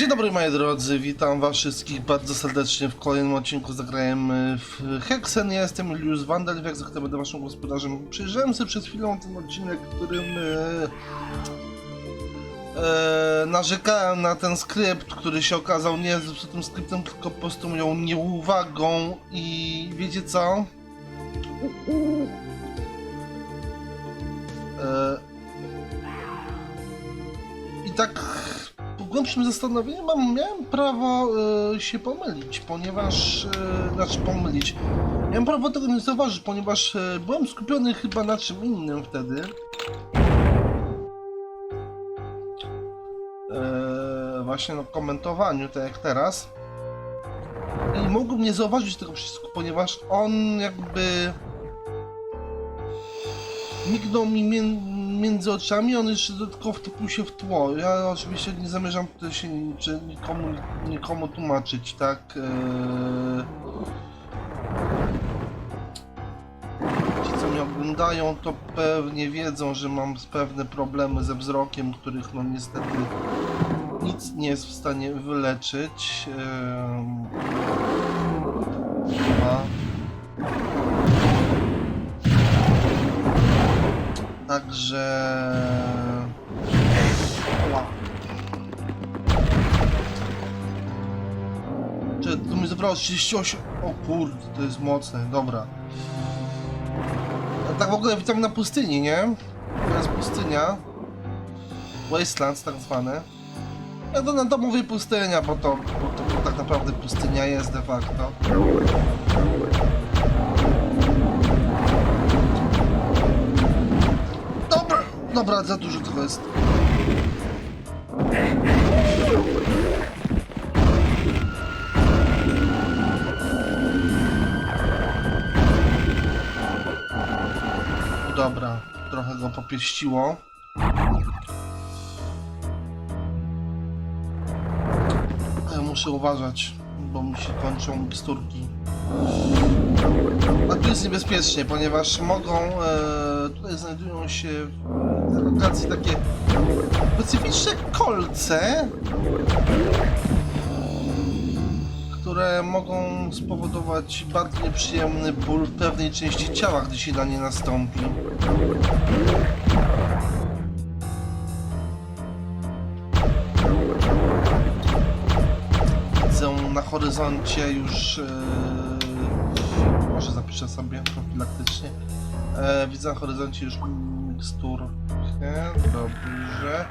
Dzień dobry moi drodzy, witam was wszystkich bardzo serdecznie w kolejnym odcinku zagrajemy w Hexen. Ja jestem Julius Wandel, jak zwykle będę waszym gospodarzem. Przyjrzałem sobie przed chwilą ten odcinek, w którym e, e, narzekałem na ten skrypt, który się okazał nie zepsutym skryptem, tylko po prostu moją nieuwagą i wiecie co? E, I tak głębszym zastanowieniu mam, miałem prawo e, się pomylić, ponieważ, e, znaczy pomylić, miałem prawo tego nie zauważyć, ponieważ e, byłem skupiony chyba na czym innym wtedy. Właśnie na komentowaniu, tak jak teraz. I mogłem nie zauważyć tego wszystko, ponieważ on jakby mignął mi między oczami, on jeszcze dodatkowo wtopił się w tło. Ja oczywiście nie zamierzam tutaj się czy nikomu, nikomu tłumaczyć, tak? Eee... Ci, co mnie oglądają, to pewnie wiedzą, że mam pewne problemy ze wzrokiem, których no niestety nic nie jest w stanie wyleczyć. Eee... Także... Czy to mi zabrało 38... O kurde, to jest mocne, dobra. A tak w ogóle witam na pustyni, nie? To jest pustynia. Wastelands tak zwane. Ja to, no to mówię pustynia, bo to, bo to, bo tak naprawdę pustynia jest de facto. Dobra, za dużo tego jest. Dobra, trochę go popieściło. Ale muszę uważać, bo mi się kończą miksturki. A tu jest niebezpiecznie, ponieważ mogą, e, tutaj znajdują się lokacji takie specyficzne kolce, które mogą spowodować bardzo nieprzyjemny ból pewnej części ciała, gdy się na nie nastąpi. Widzę na horyzoncie już e, może zapiszę sobie profilaktycznie. E, widzę na horyzoncie już miksturkę. Dobrze.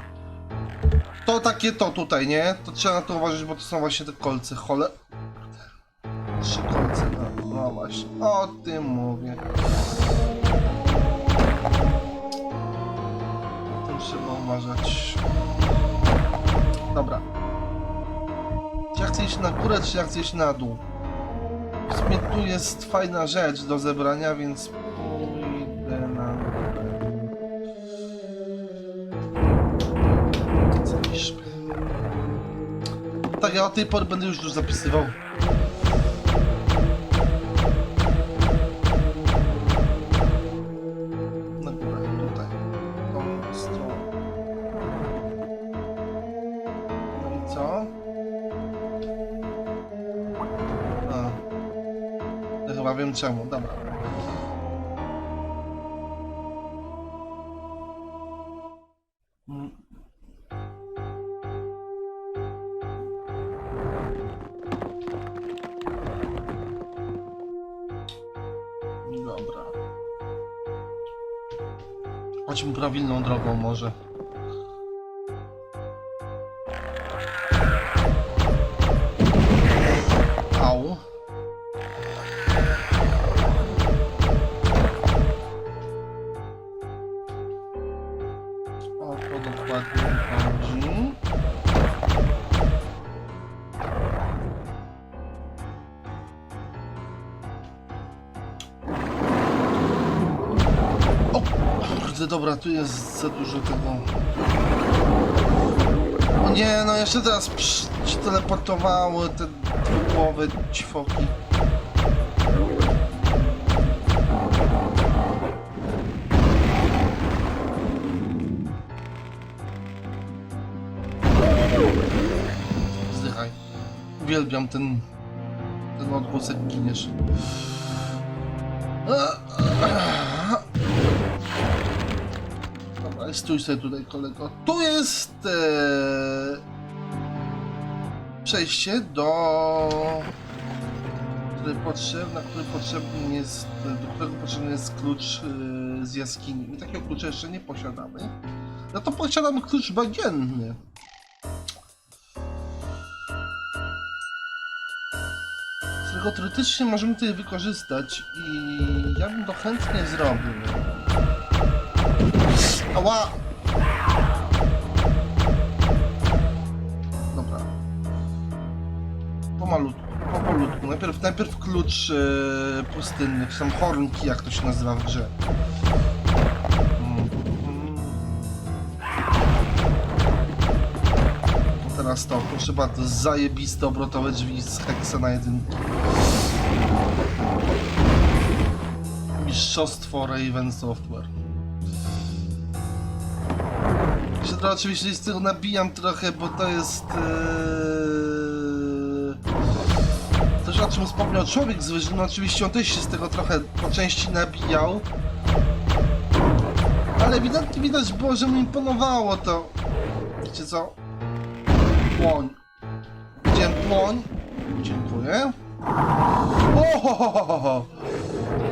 To takie to tutaj, nie? To trzeba na to uważać, bo to są właśnie te kolce. Chole. Trzy kolce. No, no właśnie. O tym mówię. O tym trzeba uważać. Dobra. Czy ja chcę iść na górę, czy ja chcę iść na dół? W sumie tu jest fajna rzecz do zebrania, więc Tak, ja od tej pory będę już już zapisywał. Na górę, tutaj. Tą stronę. No co? A. Ja chyba wiem czemu, dobra. Prawilną drogą może. Dobra, tu jest za dużo tego. O nie, no jeszcze teraz teleportowały te dwugłowe ćwoki. uwielbiam ten, ten odgłos jak giniesz. Dobra, stój sobie tutaj kolego. Tu jest e, przejście do który potrzeb, na który potrzebny jest, do którego potrzebny jest klucz e, z jaskini. My takiego klucza jeszcze nie posiadamy. No to posiadamy klucz bagienny. którego teoretycznie możemy tutaj wykorzystać i ja bym to chętnie zrobił. Ała! Dobra. Pomalutku, powolutku. Najpierw, najpierw klucz e, pustynny, czy są hornki, jak to się nazywa w grze. Mhm. Teraz to, proszę bardzo, zajebiste obrotowe drzwi z heksa na jedynki. Mistrzostwo Raven Software. Się to oczywiście z tego nabijam trochę, bo to jest... Yy... Coś o czym wspomniał człowiek z wyżyny, oczywiście on też się z tego trochę po części nabijał. Ale ewidentnie widać było, że mu imponowało to. Wiecie co? Płoń. Widziałem płoń. Dziękuję. O, ho, ho, ho, ho, ho.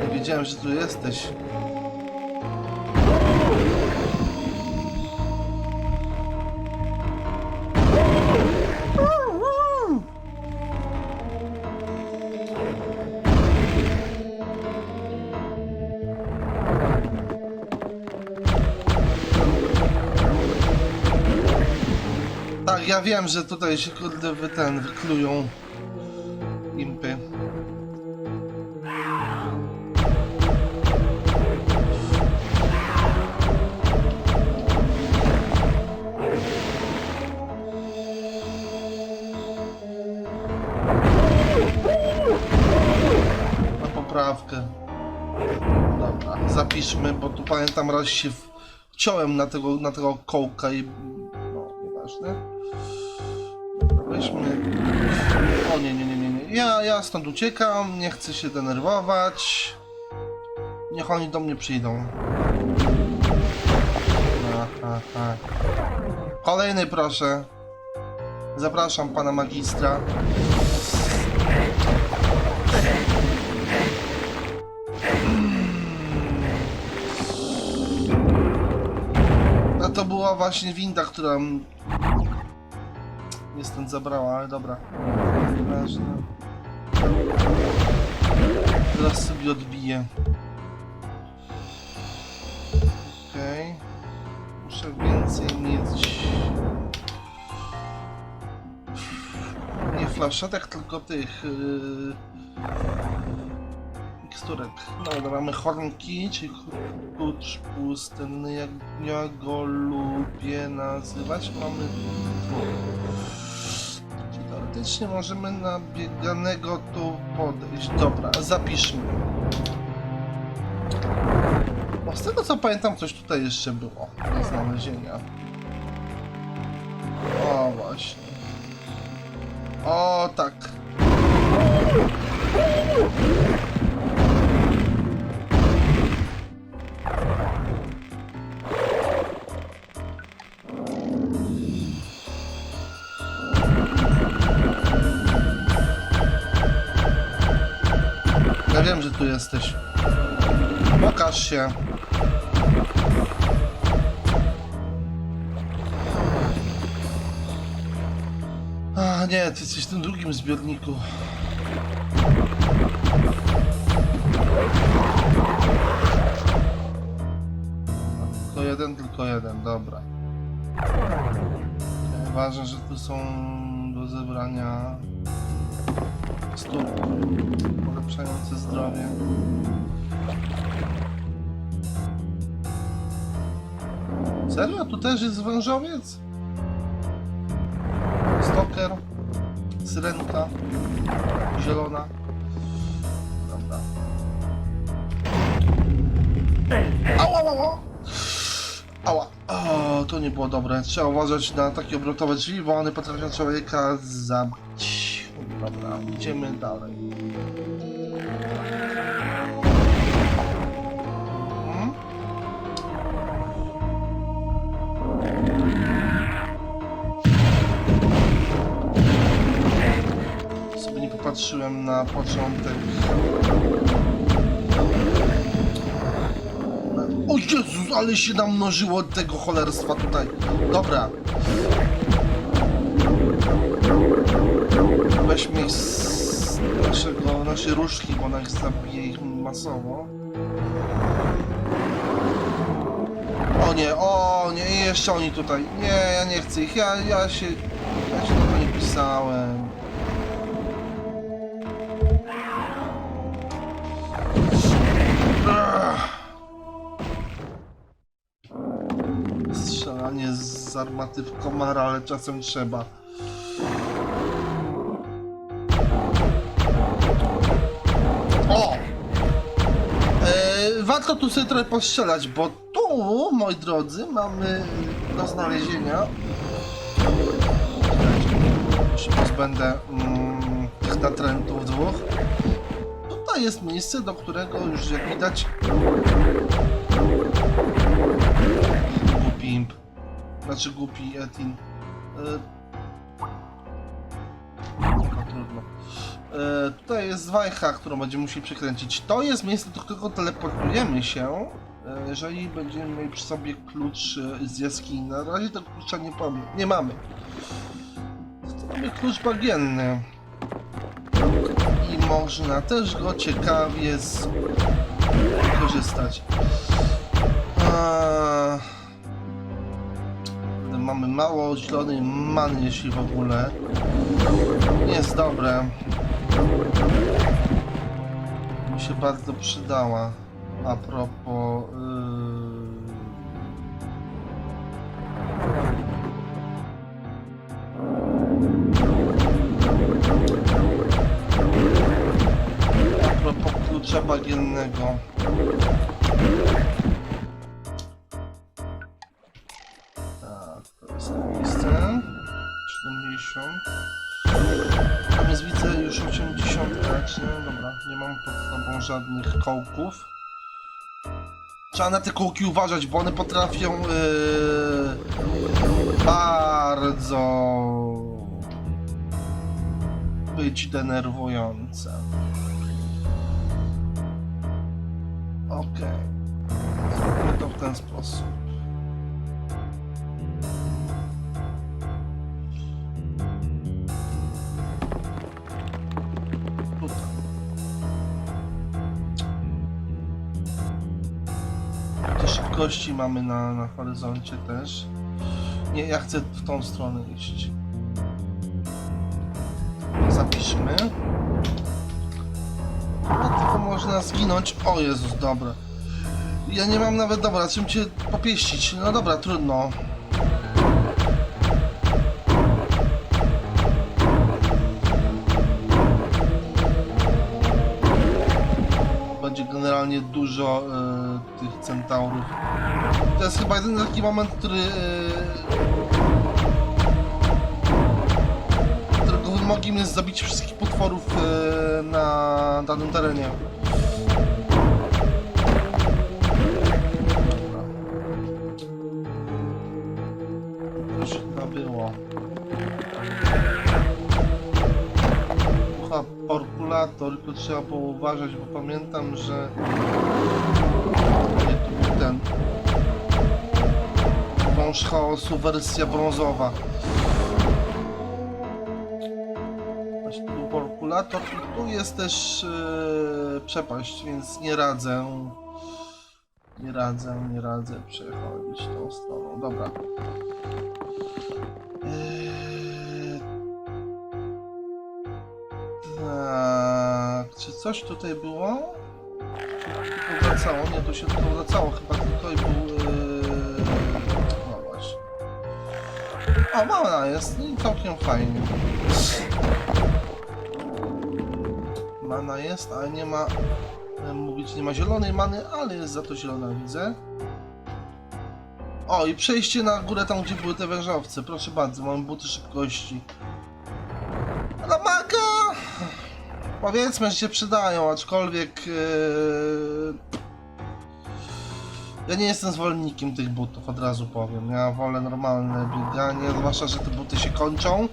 Nie wiedziałem, że tu jesteś. Ja wiem, że tutaj się kurde wy ten wyklują impy. Na poprawkę. Dobra, zapiszmy, bo tu pamiętam raz się wciąłem na tego, na tego kołka i... No, nieważne. Weźmy... O nie, nie, nie, nie, nie. Ja, ja stąd uciekam, nie chcę się denerwować. Niech oni do mnie przyjdą. Aha, aha. Kolejny proszę. Zapraszam pana magistra. No to była właśnie winda, która mnie stąd zabrała, ale dobra. Ważne. Teraz sobie odbiję. Okej. Muszę więcej mieć... Nie flaszetek, tylko tych... Yy... Miksturek. No dobra, mamy hornki, czyli klucz pustynny, jak ja go lubię nazywać. Mamy dwóch. Teoretycznie możemy na bieganego tu podejść. Dobra, zapiszmy. Bo z tego co pamiętam, coś tutaj jeszcze było do znalezienia. O, właśnie. O, tak. Wiem, że tu jesteś. Pokaż się. A nie, ty jesteś w tym drugim zbiorniku. Tylko jeden, tylko jeden, dobra. Ważne, że tu są do zebrania stóp polepszające zdrowie. Serio? Tu też jest wężowiec? Stoker, syrenka, zielona. Dobra. Ała, ała. Ała. O, to nie było dobre. Trzeba uważać na takie obrotowe drzwi, bo one potrafią człowieka zabić. Dobra, idziemy dalej. Mhm. Sobie nie popatrzyłem na początek. O Jezus, ale się namnożyło tego cholerstwa tutaj. Dobra. Weźmy z naszego, naszej różki, bo ona zabije ich masowo. O nie, o nie, jeszcze oni tutaj. Nie, ja nie chcę ich, ja, ja się... Ja się tego nie pisałem. Strzelanie z armaty w komara, ale czasem trzeba. O! E, warto tu sobie trochę postrzelać, bo tu, moi drodzy, mamy do znalezienia. Się pozbędę mm, tych natrętów dwóch. Tutaj jest miejsce, do którego już jak widać Głupi imp. Znaczy głupi Etin. E... No trudno. E, tutaj jest wajcha, którą będziemy musieli przekręcić. To jest miejsce, do którego teleportujemy się, e, jeżeli będziemy mieli przy sobie klucz e, z jaskini. Na razie tego klucza nie, nie mamy. Mamy klucz bagienny. I można też go ciekawie z... wykorzystać. Mamy mało zielonej many, jeśli w ogóle. Nie jest dobre. Mi się bardzo przydała. A propos... Yy... A propos klucza bagiennego. Żadnych kołków. Trzeba na te kołki uważać, bo one potrafią yy, bardzo być denerwujące. Okej. Zrobimy to w ten sposób. Szybkości mamy na, na horyzoncie też. Nie, ja chcę w tą stronę iść. Zapiszmy. No tylko można zginąć. O Jezus, dobra. Ja nie mam nawet, dobra, czym cię popieścić. No dobra, trudno. Będzie generalnie dużo e, tych centaurów. To jest chyba jeden taki moment, który... E, którego wymogiem jest zabicie wszystkich potworów e, na danym terenie. Porkulator, tylko trzeba było uważać, bo pamiętam, że nie, to był ten wąż chaosu wersja brązowa. Właśnie tu był i tu jest też e, przepaść, więc nie radzę. Nie radzę, nie radzę przechodzić tą stroną. Dobra. Eee, coś tutaj było? Czy wracało? Nie, tu się tylko wracało chyba tylko i był... Yy... No właśnie. O, mała jest i całkiem fajnie. Mana jest, ale nie ma... Mówić, nie ma zielonej many, ale jest za to zielona, widzę. O, i przejście na górę tam, gdzie były te wężowce. Proszę bardzo, mamy buty szybkości. Powiedzmy, że się przydają, aczkolwiek... Yy... Ja nie jestem zwolennikiem tych butów, od razu powiem. Ja wolę normalne bieganie, zwłaszcza, że te buty się kończą.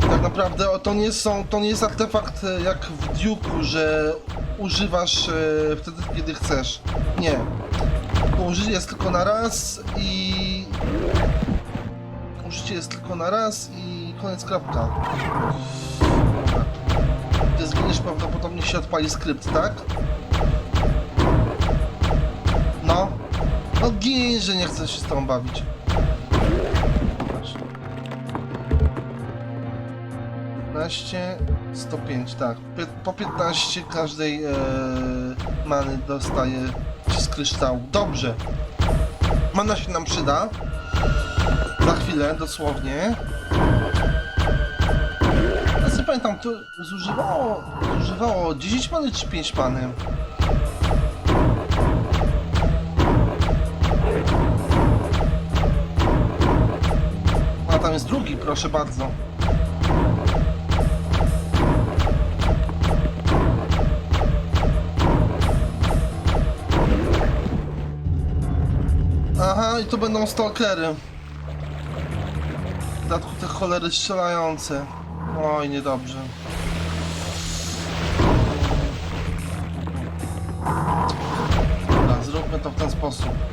Tak naprawdę to nie są, to nie jest artefakt e, jak w Duke'u, że używasz e, wtedy, kiedy chcesz. Nie. Użycie jest tylko na raz i... Użycie jest tylko na raz i koniec kropka. Zginiesz prawdopodobnie się odpali skrypt, tak? No. No gin, że nie chcesz się z tobą bawić. Właśnie. 15, 105, tak. Po 15 każdej e, many dostaje z kryształu. Dobrze. Mana się nam przyda. Za chwilę, dosłownie. Pamiętam, to zużywało, zużywało 10 many czy 5 many? A tam jest drugi, proszę bardzo. Aha, i to będą stalkery. W dodatku te cholery strzelające. Oj, niedobrze. Dobra, zróbmy to w ten sposób.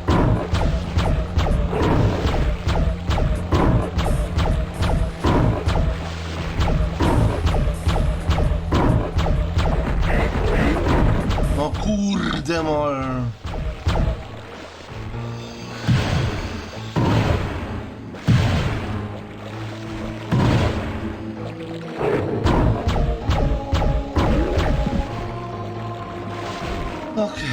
Okej.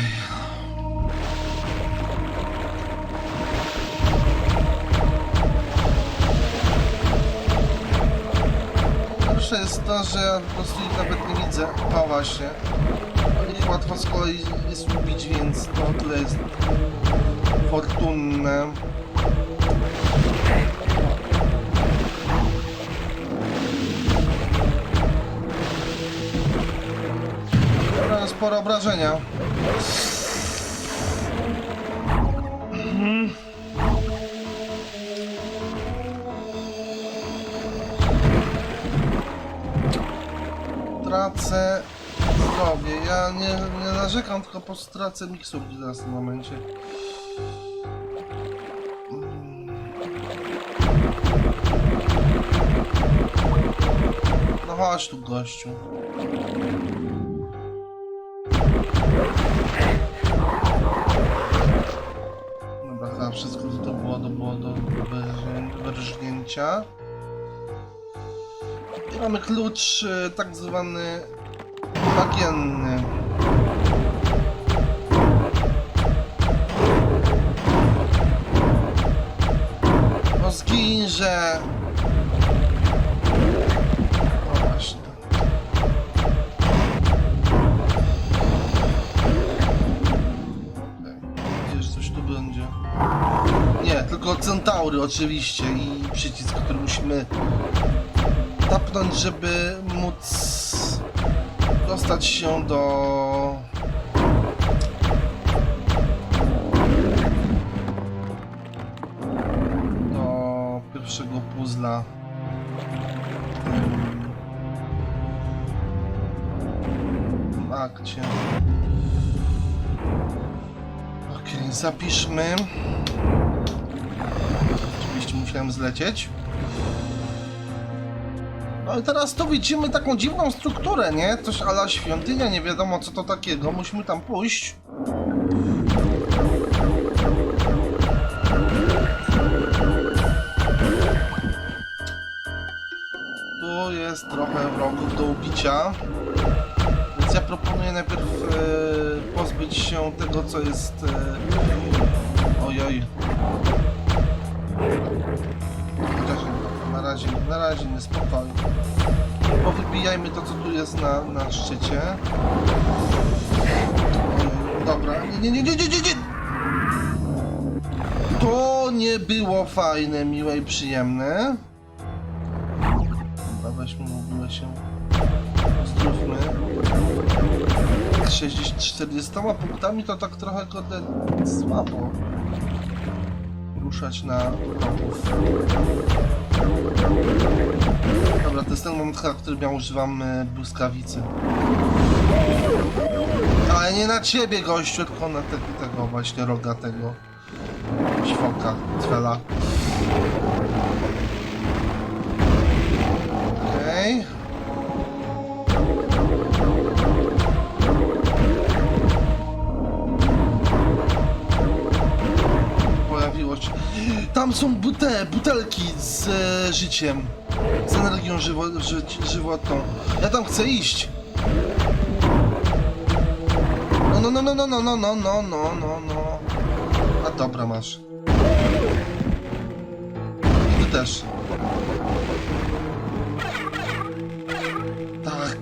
Pierwsze jest to, że ja po prostu ich nawet nie widzę. O właśnie. Ich łatwo z kolei jest ubić, więc to tyle jest fortunne. Dobra, spore obrażenia. Tracę zdrowie. Ja nie, nie narzekam, tylko po prostu tracę miksurki teraz w tym momencie. Mm. No chodź tu gościu. Wszystko co to było, to było do wyrżnię- wyrżnięcia. I mamy klucz e, tak zwany bagienny. No tylko centaury oczywiście i przycisk, który musimy tapnąć, żeby móc dostać się do... do pierwszego puzzla. W tym akcie. Okej, zapiszmy. Musiałem zlecieć. No i teraz tu widzimy taką dziwną strukturę, nie? Coś ala świątynia, nie wiadomo co to takiego. Musimy tam pójść. Tu jest trochę wrogów do ubicia. Więc ja proponuję najpierw e, pozbyć się tego, co jest... E, razie, na razie nie spokojnie. Powybijajmy to, co tu jest na, na szczycie. Ojej, Dobra, nie, nie, nie, nie, nie, nie! To nie było fajne, miłe i przyjemne. Dobra, weźmy w się zdrówmy. 60, 40 punktami to tak trochę kurde słabo ruszać na kroków. Dobra, to jest ten moment, w którym ja używam e, błyskawicy. Ale nie na ciebie, gościu, tylko na tego, tego właśnie roga tego świoka, trela. Okej. Pojawiło Tam są bute, butelki z e, życiem. Z energią żywo, ży, żywotną. Ja tam chcę iść. No, no, no, no, no, no, no, no, no, no, no, no. A dobra, masz. I ty też. Tak.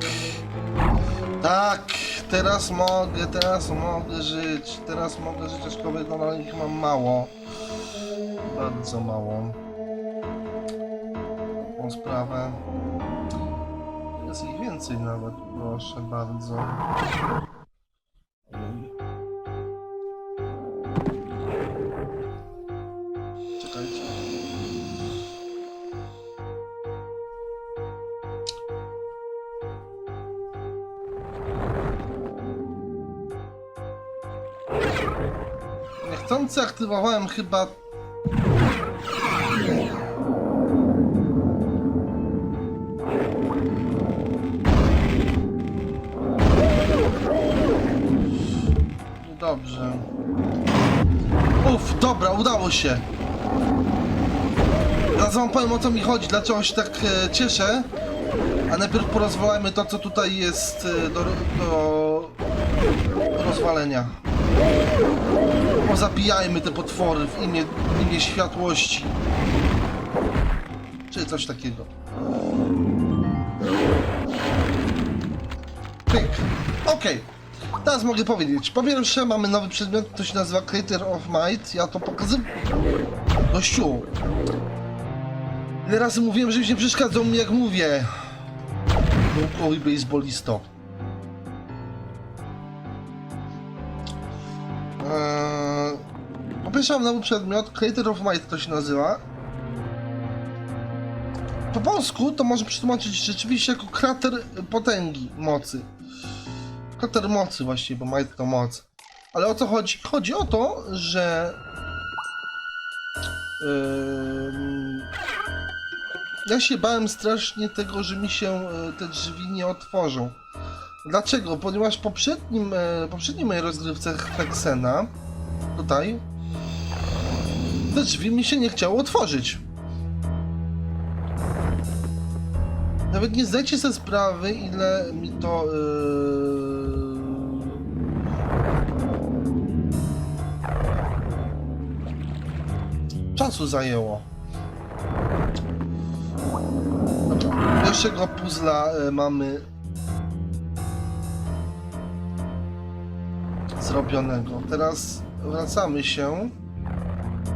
Tak. Teraz mogę, teraz mogę żyć. Teraz mogę żyć, aczkolwiek nadal ich mam mało. Bardzo mało. Taką sprawę. Jest ich więcej nawet, proszę bardzo. Czekajcie. Niechcący aktywowałem chyba Dobrze. Uff, dobra, udało się. Teraz wam powiem o co mi chodzi, dlaczego się tak e, cieszę. A najpierw porozwalajmy to, co tutaj jest e, do, do rozwalenia. Pozabijajmy te potwory w imię, w imię światłości. Czy coś takiego. Pyk. Okej. Teraz mogę powiedzieć. Po pierwsze mamy nowy przedmiot, to się nazywa Creator of Might. Ja to pokazuję. Gościu. Ile razy mówiłem, żebyś nie przeszkadzał mi jak mówię. Naukowy baseballisto. Eee, po pierwsze mam nowy przedmiot, Creator of Might to się nazywa. Po polsku to może przetłumaczyć rzeczywiście jako krater potęgi, mocy. Krater mocy właściwie, bo Might to moc. Ale o co chodzi? Chodzi o to, że... Ja się bałem strasznie tego, że mi się e, te drzwi nie otworzą. Dlaczego? Ponieważ w poprzednim, e, poprzedniej mojej rozgrywce Hexena, tutaj, te drzwi mi się nie chciało otworzyć. Nawet nie zdajcie sobie sprawy, ile mi to. Yy... Czasu zajęło. Pierwszego puzzla y, mamy zrobionego. Teraz wracamy się,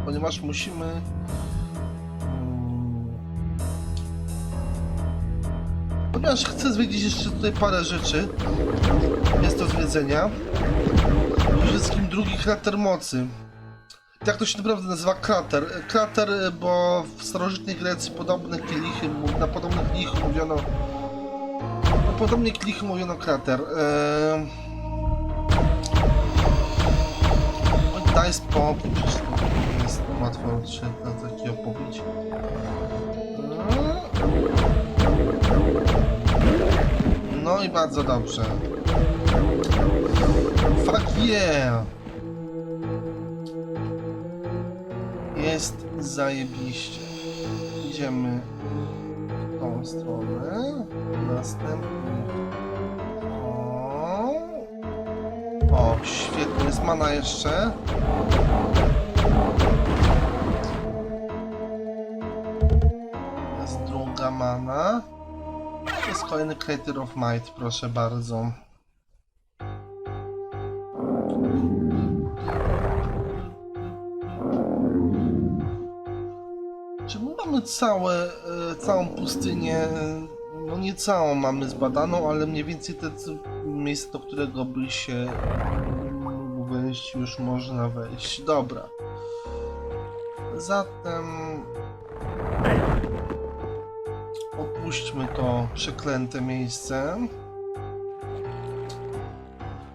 ponieważ musimy. mm, Ponieważ chcę zwiedzić jeszcze tutaj parę rzeczy. Jest do zwiedzenia. Przede wszystkim drugi krater mocy. Jak to się naprawdę nazywa krater? Krater, bo w starożytnej Grecji podobne kielichy, na podobnych kielichy mówiono. Na podobnych kielichy mówiono krater. Eee... Daj spokój, jest łatwo się na takiego pobić. No i bardzo dobrze. Fuck yeah! Jest zajebiście. Idziemy w tą stronę. Następnie. O, o świetnie, jest mana jeszcze. Jest druga mana. Jest kolejny Creator of Might, proszę bardzo. Mamy całe, e, całą pustynię no nie całą mamy zbadaną, ale mniej więcej te miejsce, do którego by się wejść, już można wejść. Dobra. Zatem opuśćmy to przeklęte miejsce.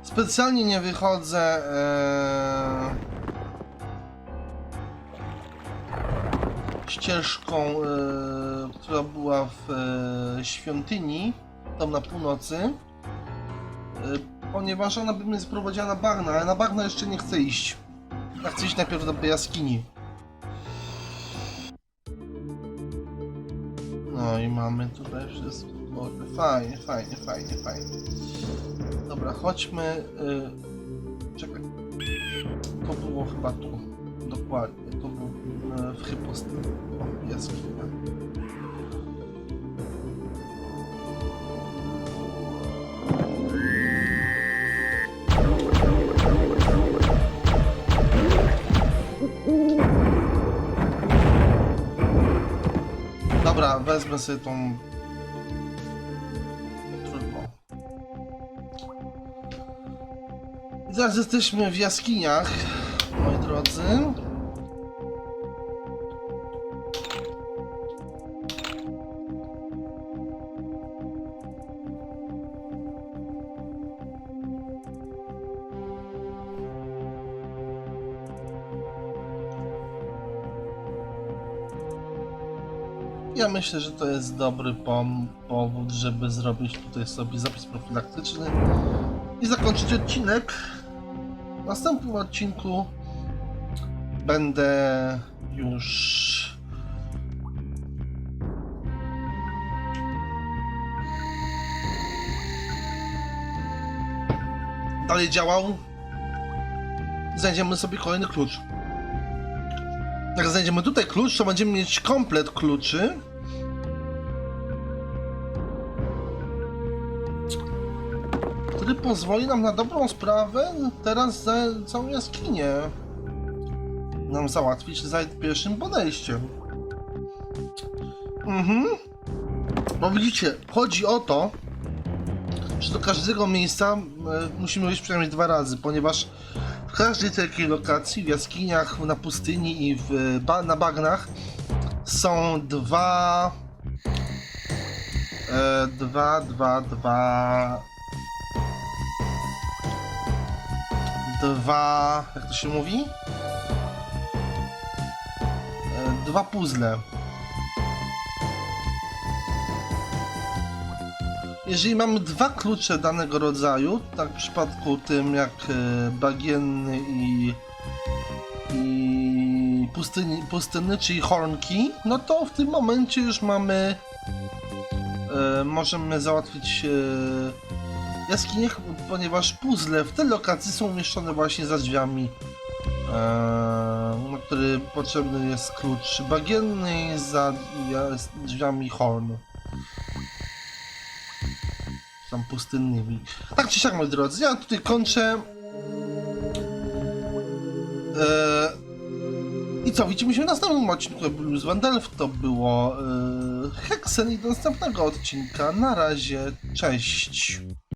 Specjalnie nie wychodzę. E... ścieżką, e, która była w e, świątyni, tam na północy, e, ponieważ ona by mnie sprowadziła na bagna, ale na bagna jeszcze nie chcę iść. Ja chcę iść najpierw do jaskini. No i mamy tutaj wszystko. Fajnie, fajnie, fajnie, fajnie. Dobra, chodźmy. Czekaj. To było chyba tu. Dokładnie. W Hypost. O, jaskinia. Dobra, wezmę sobie tą. Teraz jesteśmy w jaskiniach, moi drodzy. Ja myślę, że to jest dobry powód, żeby zrobić tutaj sobie zapis profilaktyczny i zakończyć odcinek. W następnym odcinku będę już dalej działał. Znajdziemy sobie kolejny klucz. Jak znajdziemy tutaj klucz, to będziemy mieć komplet kluczy. Który pozwoli nam na dobrą sprawę teraz za całą jaskinię nam załatwić za pierwszym podejściem. Mhm. Bo widzicie, chodzi o to, że do każdego miejsca e, musimy wejść przynajmniej dwa razy, ponieważ w każdej takiej lokacji, w jaskiniach, na pustyni i w, ba, na bagnach są dwa. E, dwa, dwa, dwa. Dwa. Jak to się mówi? E, dwa puzzle. Jeżeli mamy dwa klucze danego rodzaju, tak w przypadku tym jak e, bagienny i, i pustyni, pustynny, czyli hornki, no to w tym momencie już mamy, e, możemy załatwić jaskinię, ponieważ puzzle w tej lokacji są umieszczone właśnie za drzwiami, e, na który potrzebny jest klucz bagienny za drzwiami horn tam pustynnymi. Tak czy siak, moi drodzy, ja tutaj kończę. Eee, I co, widzimy się w następnym odcinku Blues Wandelf. To było eee, Hexen i do następnego odcinka. Na razie, cześć.